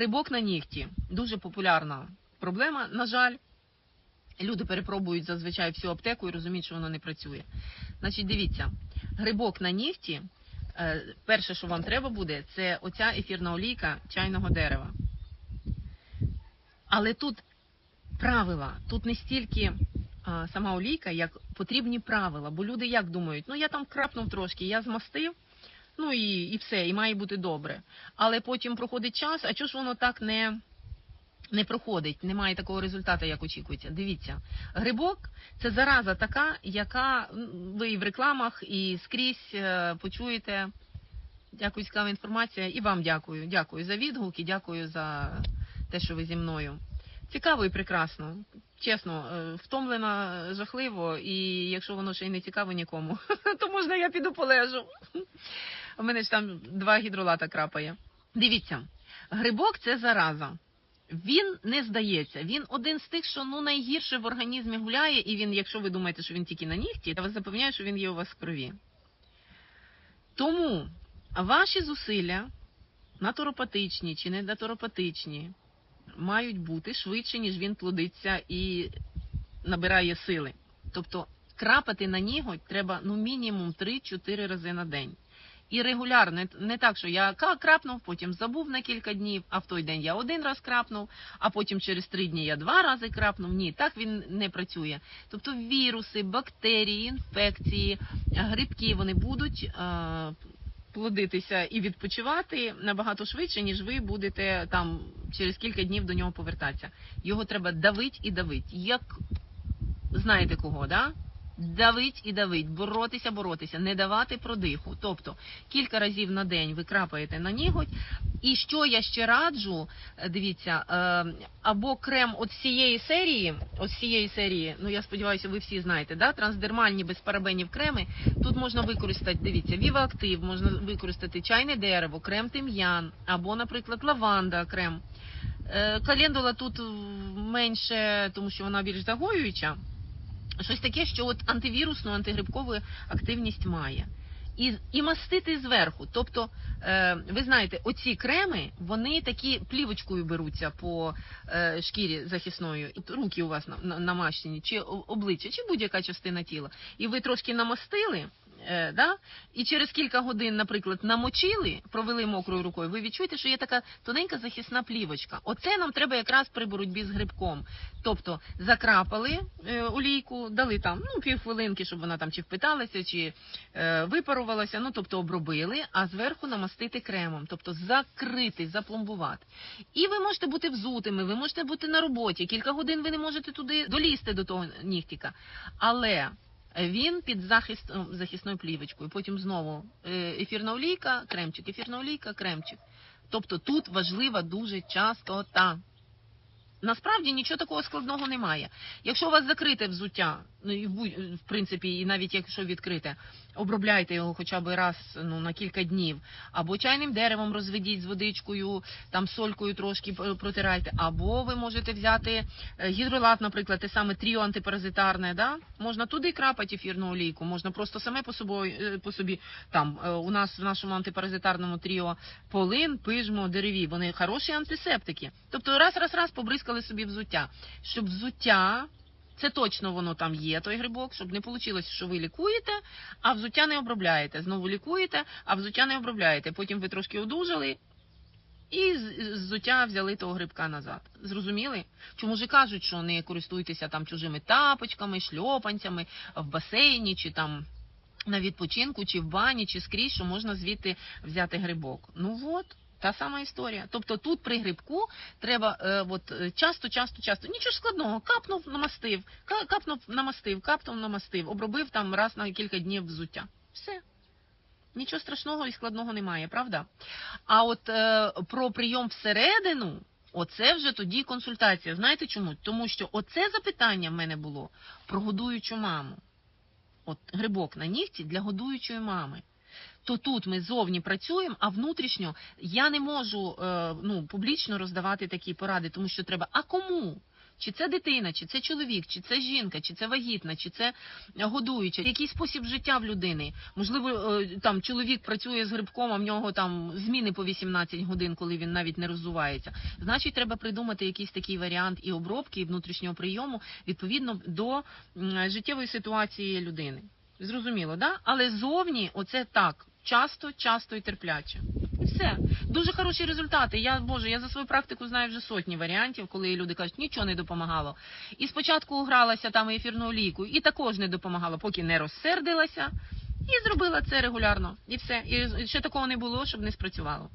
Грибок на нігті дуже популярна проблема. На жаль, люди перепробують зазвичай всю аптеку і розуміють, що воно не працює. Значить, дивіться, грибок на нігті. е, Перше, що вам треба буде, це оця ефірна олійка чайного дерева. Але тут правила, тут не стільки сама олійка, як потрібні правила. Бо люди як думають, ну я там крапнув трошки, я змастив, ну і, і все, і має бути добре. Але потім проходить час, а чого ж воно так не, не проходить, немає такого результату, як очікується. Дивіться, грибок це зараза така, яка ви і в рекламах, і скрізь е, почуєте. Дякую, цікава інформація. І вам дякую. Дякую за відгуки, дякую за те, що ви зі мною. Цікаво і прекрасно. Чесно, е, втомлена жахливо, і якщо воно ще й не цікаво нікому, то можна я піду полежу. У мене ж там два гідролата крапає. Дивіться, грибок це зараза. Він не здається. Він один з тих, що ну найгірше в організмі гуляє, і він, якщо ви думаєте, що він тільки на нігті, я вас запевняю, що він є у вас в крові. Тому ваші зусилля натуропатичні чи не натуропатичні мають бути швидше, ніж він плодиться і набирає сили. Тобто крапати на ніготь треба ну мінімум 3-4 рази на день. І регулярно, не так, що я крапнув, потім забув на кілька днів, а в той день я один раз крапнув, а потім через три дні я два рази крапнув. Ні, так він не працює. Тобто віруси, бактерії, інфекції, грибки вони будуть е, плодитися і відпочивати набагато швидше, ніж ви будете там через кілька днів до нього повертатися. Його треба давить і давить. Як знаєте кого, да? Давить і давить, боротися, боротися, не давати продиху. Тобто кілька разів на день ви крапаєте на ніготь. І що я ще раджу, е, дивіться, е, або крем от цієї серії, от цієї серії, ну я сподіваюся, ви всі знаєте, да? трансдермальні без парабенів креми. Тут можна використати, дивіться, Віваактив, можна використати чайне дерево, крем тим'ян, або, наприклад, лаванда крем. Е, Календула тут менше, тому що вона більш загоююча. Щось таке, що от антивірусну, антигрибкову активність має. І, і мастити зверху. Тобто, е, ви знаєте, оці креми, вони такі плівочкою беруться по е, шкірі захисною. Руки у вас на, на, намащені, чи обличчя, чи будь-яка частина тіла. І ви трошки намастили, е, да? і через кілька годин, наприклад, намочили, провели мокрою рукою, ви відчуєте, що є така тоненька захисна плівочка. Оце нам треба якраз при боротьбі з грибком. Тобто закрапали е, олійку, дали там ну, півхвилинки, щоб вона там чи впиталася, чи е, випарувалася, ну тобто обробили, а зверху намастити кремом, тобто закрити, запломбувати. І ви можете бути взутими, ви можете бути на роботі. Кілька годин ви не можете туди долізти до того нігтіка. Але він під захист, захисною плівочкою. Потім знову е, ефірна олійка, кремчик, ефірна олійка, кремчик. Тобто тут важлива дуже частота. Насправді нічого такого складного немає. Якщо у вас закрите взуття, ну в, принципі, і навіть якщо відкрите, обробляйте його хоча б раз ну, на кілька днів, або чайним деревом розведіть з водичкою, там солькою трошки протирайте, або ви можете взяти е, гідролат, наприклад, те саме тріо антипаразитарне, да? можна туди крапати ефірну олійку, можна просто саме по собою е, по собі там е, у нас в нашому антипаразитарному тріо полин, пижмо, дереві. Вони хороші антисептики. Тобто раз, раз, раз побризкали собі взуття, щоб взуття. Це точно воно там є, той грибок, щоб не вийшло, що ви лікуєте, а взуття не обробляєте. Знову лікуєте, а взуття не обробляєте. Потім ви трошки одужали і з взуття взяли того грибка назад. Зрозуміли? Чому ж кажуть, що не користуйтеся там чужими тапочками, шльопанцями в басейні чи там на відпочинку, чи в бані, чи скрізь, що можна звідти взяти грибок. Ну от. Та сама історія. Тобто тут при грибку треба е, от, е, часто, часто, часто. Нічого складного, капнув, намастив, капнув, намастив, капнув, намастив, обробив там раз на кілька днів взуття. Все. Нічого страшного і складного немає, правда? А от е, про прийом всередину, оце вже тоді консультація. Знаєте чому? Тому що оце запитання в мене було про годуючу маму. От грибок на нігті для годуючої мами. То тут ми зовні працюємо, а внутрішньо я не можу е, ну, публічно роздавати такі поради, тому що треба. А кому? Чи це дитина, чи це чоловік, чи це жінка, чи це вагітна, чи це годуюча, який спосіб життя в людини. Можливо, е, там чоловік працює з грибком, а в нього там зміни по 18 годин, коли він навіть не роззувається. Значить, треба придумати якийсь такий варіант і обробки, і внутрішнього прийому відповідно до життєвої ситуації людини. Зрозуміло, да? Але зовні оце так. Часто, часто і терпляче. І все. Дуже хороші результати. Я боже, я за свою практику знаю вже сотні варіантів, коли люди кажуть, нічого не допомагало. І спочатку гралася там ефірну олійку, і також не допомагало, поки не розсердилася, і зробила це регулярно. І все. І ще такого не було, щоб не спрацювало.